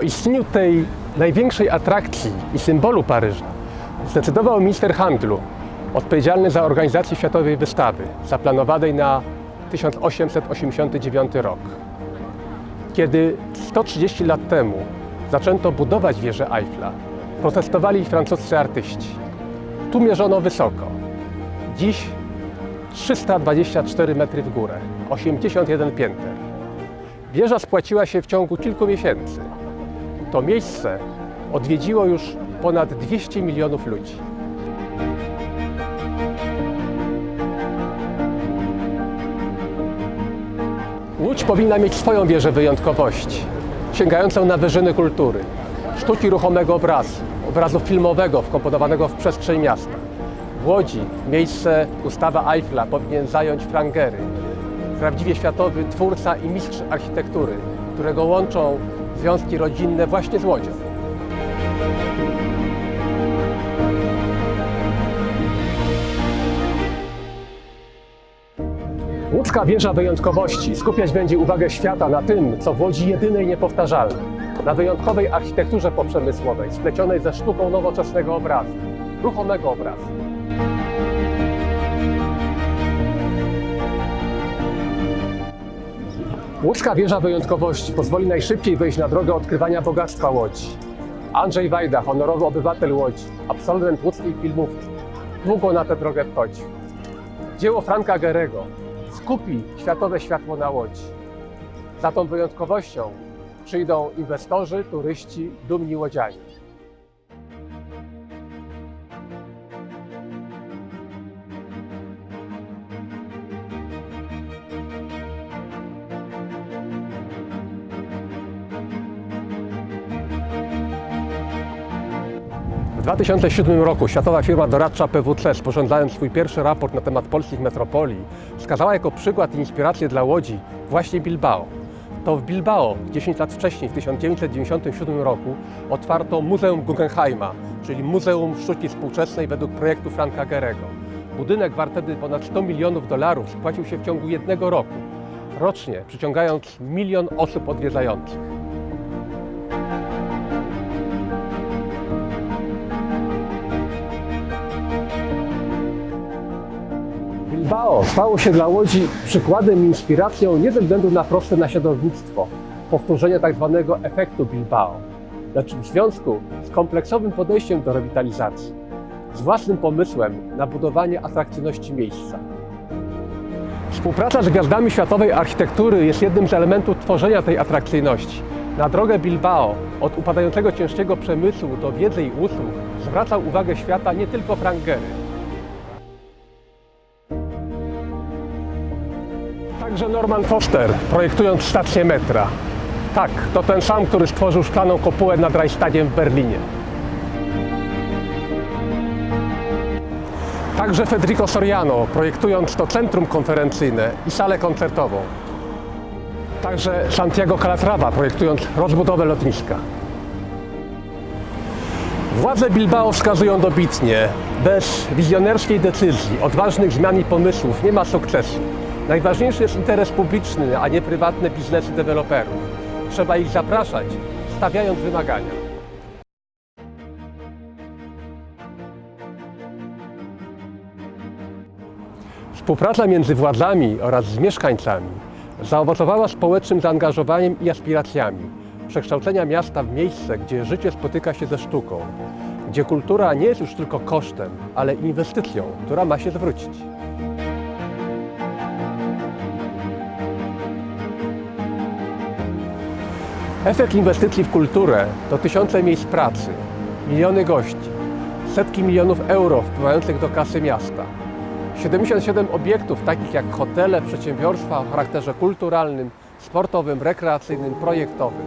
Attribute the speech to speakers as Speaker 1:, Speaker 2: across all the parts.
Speaker 1: O istnieniu tej największej atrakcji i symbolu Paryża zdecydował minister handlu odpowiedzialny za organizację Światowej Wystawy zaplanowanej na 1889 rok. Kiedy 130 lat temu zaczęto budować wieżę Eiffla, protestowali francuscy artyści. Tu mierzono wysoko. Dziś 324 metry w górę, 81 pięter. Wieża spłaciła się w ciągu kilku miesięcy. To miejsce odwiedziło już ponad 200 milionów ludzi. Łódź powinna mieć swoją wieżę wyjątkowości, sięgającą na wyżyny kultury, sztuki ruchomego obrazu, obrazu filmowego wkomponowanego w przestrzeń miasta. W Łodzi miejsce Gustawa Eiffla powinien zająć Frank Gehry, prawdziwie światowy twórca i mistrz architektury, którego łączą związki rodzinne właśnie z Łodzią. Łódzka wieża wyjątkowości skupiać będzie uwagę świata na tym, co w Łodzi jedyne i niepowtarzalne. Na wyjątkowej architekturze poprzemysłowej, splecionej ze sztuką nowoczesnego obrazu, ruchomego obrazu. Łódzka wieża wyjątkowości pozwoli najszybciej wejść na drogę odkrywania bogactwa Łodzi. Andrzej Wajda, honorowy obywatel Łodzi, absolwent łódzkiej filmówki, długo na tę drogę wchodził. Dzieło Franka Gerego skupi światowe światło na Łodzi. Za tą wyjątkowością przyjdą inwestorzy, turyści, dumni łodzianie. 2007 roku światowa firma doradcza PWC, sporządzając swój pierwszy raport na temat polskich metropolii, wskazała jako przykład i inspirację dla Łodzi właśnie Bilbao. To w Bilbao 10 lat wcześniej, w 1997 roku, otwarto Muzeum Guggenheima, czyli Muzeum Sztuki Współczesnej według projektu Franka Gerego. Budynek warty ponad 100 milionów dolarów spłacił się w ciągu jednego roku, rocznie przyciągając milion osób odwiedzających. Bilbao stało się dla Łodzi przykładem i inspiracją nie ze względu na proste naśladownictwo, powtórzenie tak zwanego efektu Bilbao, lecz w związku z kompleksowym podejściem do rewitalizacji, z własnym pomysłem na budowanie atrakcyjności miejsca. Współpraca z gwiazdami światowej architektury jest jednym z elementów tworzenia tej atrakcyjności. Na drogę Bilbao, od upadającego ciężkiego przemysłu do wiedzy i usług, zwracał uwagę świata nie tylko Frank Gehry. Także Norman Foster, projektując stację metra. Tak, to ten sam, który stworzył szklaną kopułę nad Reichstagiem w Berlinie. Także Federico Soriano, projektując to centrum konferencyjne i salę koncertową. Także Santiago Calatrava, projektując rozbudowę lotniska. Władze Bilbao wskazują dobitnie, bez wizjonerskiej decyzji, odważnych zmian i pomysłów nie ma sukcesu. Najważniejszy jest interes publiczny, a nie prywatne biznesy deweloperów. Trzeba ich zapraszać, stawiając wymagania. Współpraca między władzami oraz z mieszkańcami zaowocowała społecznym zaangażowaniem i aspiracjami przekształcenia miasta w miejsce, gdzie życie spotyka się ze sztuką, gdzie kultura nie jest już tylko kosztem, ale inwestycją, która ma się zwrócić. Efekt inwestycji w kulturę to tysiące miejsc pracy, miliony gości, setki milionów euro wpływających do kasy miasta. 77 obiektów takich jak hotele, przedsiębiorstwa o charakterze kulturalnym, sportowym, rekreacyjnym, projektowym.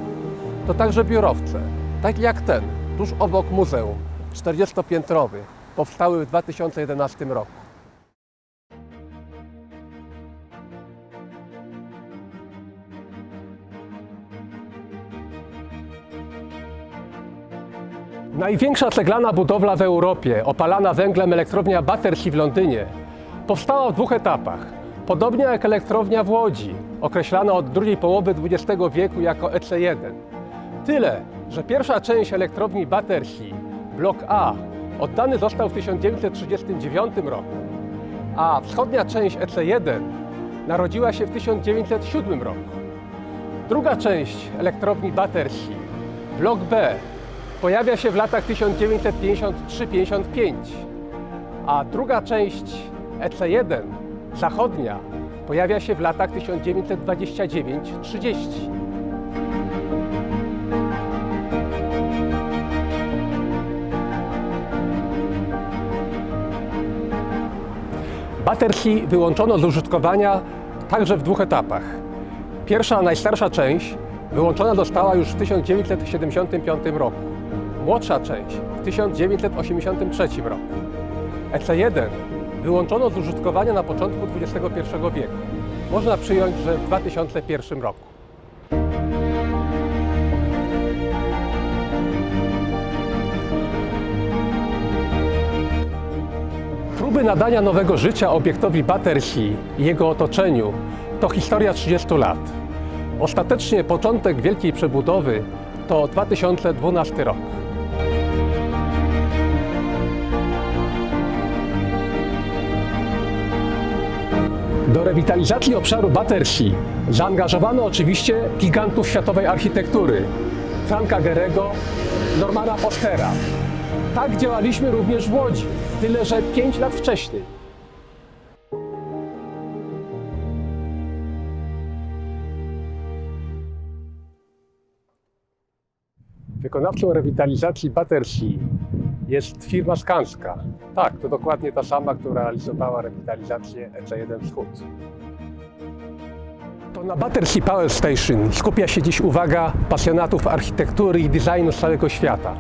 Speaker 1: To także biurowce, takie jak ten, tuż obok muzeum, 40-piętrowy, powstały w 2011 roku. Największa ceglana budowla w Europie, opalana węglem elektrownia Battersea w Londynie, powstała w dwóch etapach. Podobnie jak elektrownia w Łodzi, określana od drugiej połowy XX wieku jako EC1. Tyle, że pierwsza część elektrowni Battersea, blok A, oddany został w 1939 roku, a wschodnia część EC1 narodziła się w 1907 roku. Druga część elektrowni Battersea, blok B, pojawia się w latach 1953-55, a druga część EC1, zachodnia, pojawia się w latach 1929-30. Battersea wyłączono z użytkowania także w dwóch etapach. Pierwsza, najstarsza część wyłączona została już w 1975 roku. Młodsza część w 1983 roku. EC1 wyłączono z użytkowania na początku XXI wieku. Można przyjąć, że w 2001 roku. Próby nadania nowego życia obiektowi Battersea i jego otoczeniu to historia 30 lat. Ostatecznie początek wielkiej przebudowy to 2012 rok. Do rewitalizacji obszaru Battersea zaangażowano oczywiście gigantów światowej architektury Franka Gerego, Normana Fostera. Tak działaliśmy również w Łodzi, tyle że 5 lat wcześniej. Wykonawcą rewitalizacji Battersea jest firma Skanska. Tak, to dokładnie ta sama, która realizowała rewitalizację EC1 Wschód. To na Battersea Power Station skupia się dziś uwaga pasjonatów architektury i designu z całego świata.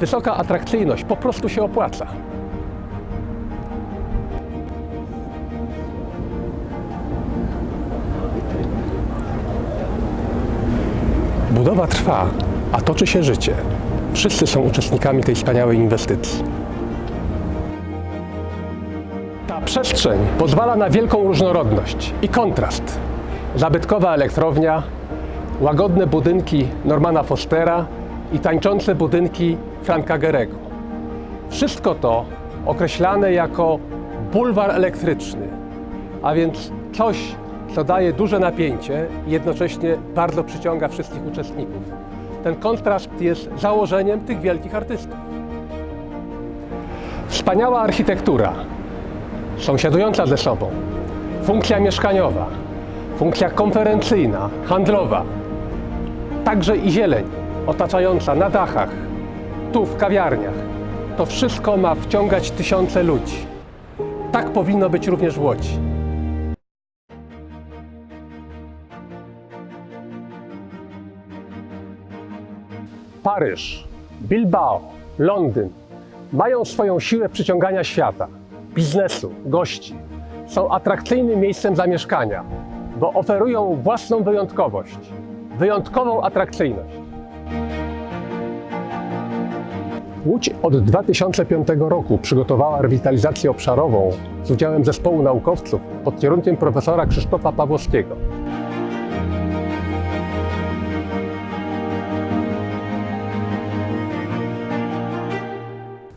Speaker 1: Wysoka atrakcyjność po prostu się opłaca. Budowa trwa, a toczy się życie. Wszyscy są uczestnikami tej wspaniałej inwestycji. Ta przestrzeń pozwala na wielką różnorodność i kontrast. Zabytkowa elektrownia, łagodne budynki Normana Fostera i tańczące budynki Franka Gerego. Wszystko to określane jako bulwar elektryczny, a więc coś, co daje duże napięcie i jednocześnie bardzo przyciąga wszystkich uczestników. Ten kontrast jest założeniem tych wielkich artystów. Wspaniała architektura, sąsiadująca ze sobą, funkcja mieszkaniowa, funkcja konferencyjna, handlowa, także i zieleń otaczająca na dachach, tu w kawiarniach. To wszystko ma wciągać tysiące ludzi. Tak powinno być również w Łodzi. Paryż, Bilbao, Londyn mają swoją siłę przyciągania świata, biznesu, gości. Są atrakcyjnym miejscem zamieszkania, bo oferują własną wyjątkowość, wyjątkową atrakcyjność. Łódź od 2005 roku przygotowała rewitalizację obszarową z udziałem zespołu naukowców pod kierunkiem profesora Krzysztofa Pawłowskiego.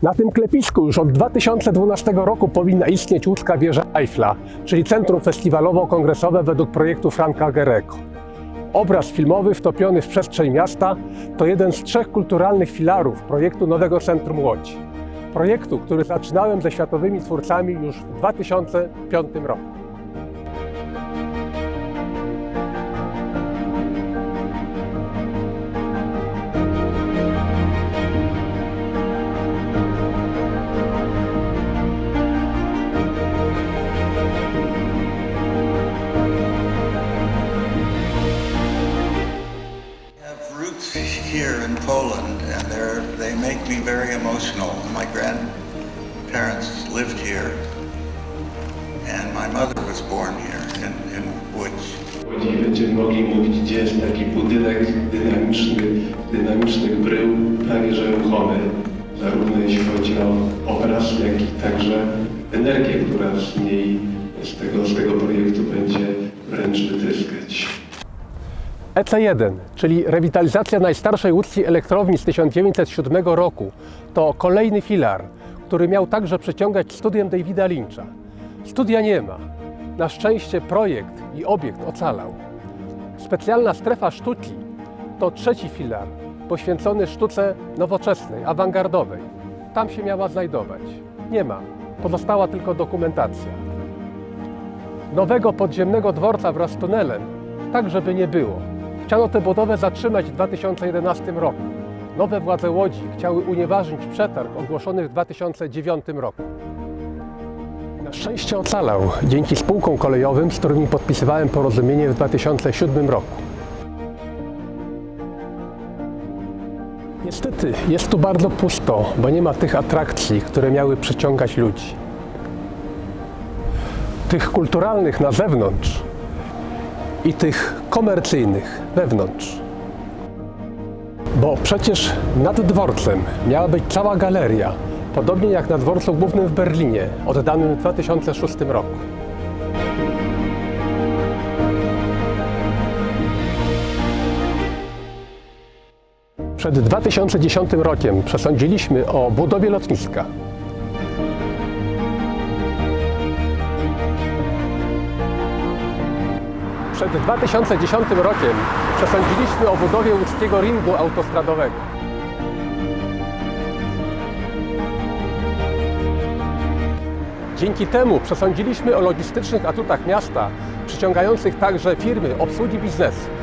Speaker 1: Na tym klepisku już od 2012 roku powinna istnieć łódzka wieża Eiffla, czyli centrum festiwalowo-kongresowe według projektu Franka Gerego. Obraz filmowy wtopiony w przestrzeń miasta to jeden z trzech kulturalnych filarów projektu Nowego Centrum Łodzi. Projektu, który zaczynałem ze światowymi twórcami już w 2005 roku.
Speaker 2: Me very emotional. My grandparents lived here, and my mother was born here in, in Łódź.
Speaker 3: Łodzi będziemy mogli mówić, gdzie jest taki budynek dynamiczny, dynamicznych brył, prawie że ruchomy, zarówno jeśli chodzi o obraz, jak i także energię, która z niej, z tego, z tego projektu będzie wręcz wytryskać.
Speaker 1: EC1, czyli rewitalizacja najstarszej łódzkiej elektrowni z 1907 roku, to kolejny filar, który miał także przyciągać studiem Davida Lyncha. Studia nie ma. Na szczęście projekt i obiekt ocalał. Specjalna strefa sztuki to trzeci filar, poświęcony sztuce nowoczesnej, awangardowej. Tam się miała znajdować. Nie ma. Pozostała tylko dokumentacja. Nowego podziemnego dworca wraz z tunelem, tak żeby nie było. Chciano tę budowę zatrzymać w 2011 roku. Nowe władze Łodzi chciały unieważnić przetarg ogłoszony w 2009 roku. Na szczęście ocalał dzięki spółkom kolejowym, z którymi podpisywałem porozumienie w 2007 roku. Niestety jest tu bardzo pusto, bo nie ma tych atrakcji, które miały przyciągać ludzi. Tych kulturalnych na zewnątrz i tych komercyjnych wewnątrz. Bo przecież nad dworcem miała być cała galeria, podobnie jak na dworcu głównym w Berlinie, oddanym w 2006 roku. Przed 2010 rokiem przesądziliśmy o budowie lotniska. Przed 2010 rokiem przesądziliśmy o budowie łódzkiego ringu autostradowego. Dzięki temu przesądziliśmy o logistycznych atutach miasta, przyciągających także firmy obsługi biznesu.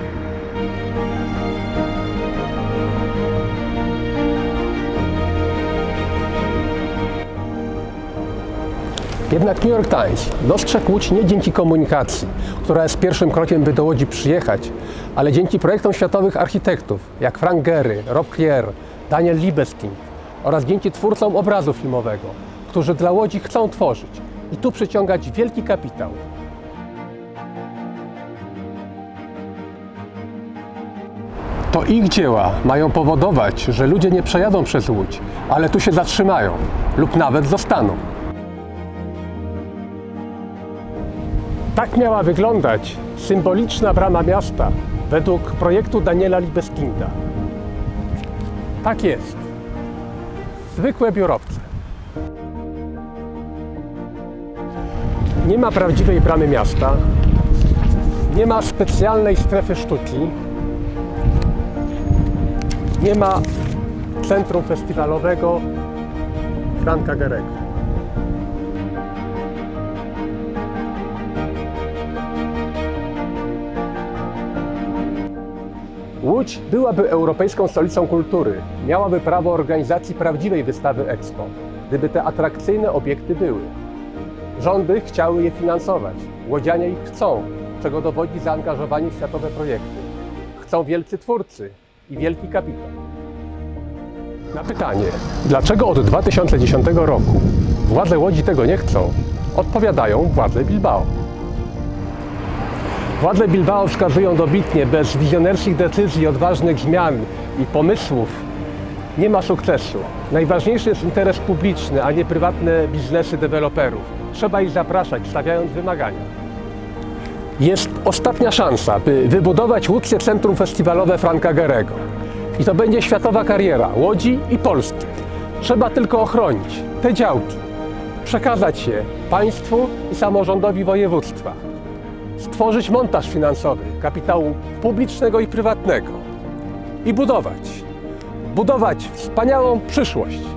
Speaker 1: Jednak New York Times dostrzegł Łódź nie dzięki komunikacji, która jest pierwszym krokiem, by do Łodzi przyjechać, ale dzięki projektom światowych architektów, jak Frank Gehry, Rob Krier, Daniel Libeskind oraz dzięki twórcom obrazu filmowego, którzy dla Łodzi chcą tworzyć i tu przyciągać wielki kapitał. To ich dzieła mają powodować, że ludzie nie przejadą przez Łódź, ale tu się zatrzymają lub nawet zostaną. Tak miała wyglądać symboliczna brama miasta według projektu Daniela Libeskinda. Tak jest. Zwykłe biurowce. Nie ma prawdziwej bramy miasta. Nie ma specjalnej strefy sztuki. Nie ma centrum festiwalowego Franka Gerego. Łódź byłaby europejską stolicą kultury, miałaby prawo organizacji prawdziwej wystawy Expo, gdyby te atrakcyjne obiekty były. Rządy chciały je finansować, łodzianie ich chcą, czego dowodzi zaangażowanie w światowe projekty. Chcą wielcy twórcy i wielki kapitał. Na pytanie, dlaczego od 2010 roku władze Łodzi tego nie chcą, odpowiadają władze Bilbao. Władze Bilbao wskazują dobitnie, bez wizjonerskich decyzji, odważnych zmian i pomysłów nie ma sukcesu. Najważniejszy jest interes publiczny, a nie prywatne biznesy deweloperów. Trzeba ich zapraszać, stawiając wymagania. Jest ostatnia szansa, by wybudować łódzkie centrum festiwalowe Franka Gerego. I to będzie światowa kariera Łodzi i Polski. Trzeba tylko ochronić te działki, przekazać je państwu i samorządowi województwa stworzyć montaż finansowy kapitału publicznego i prywatnego i budować, budować wspaniałą przyszłość.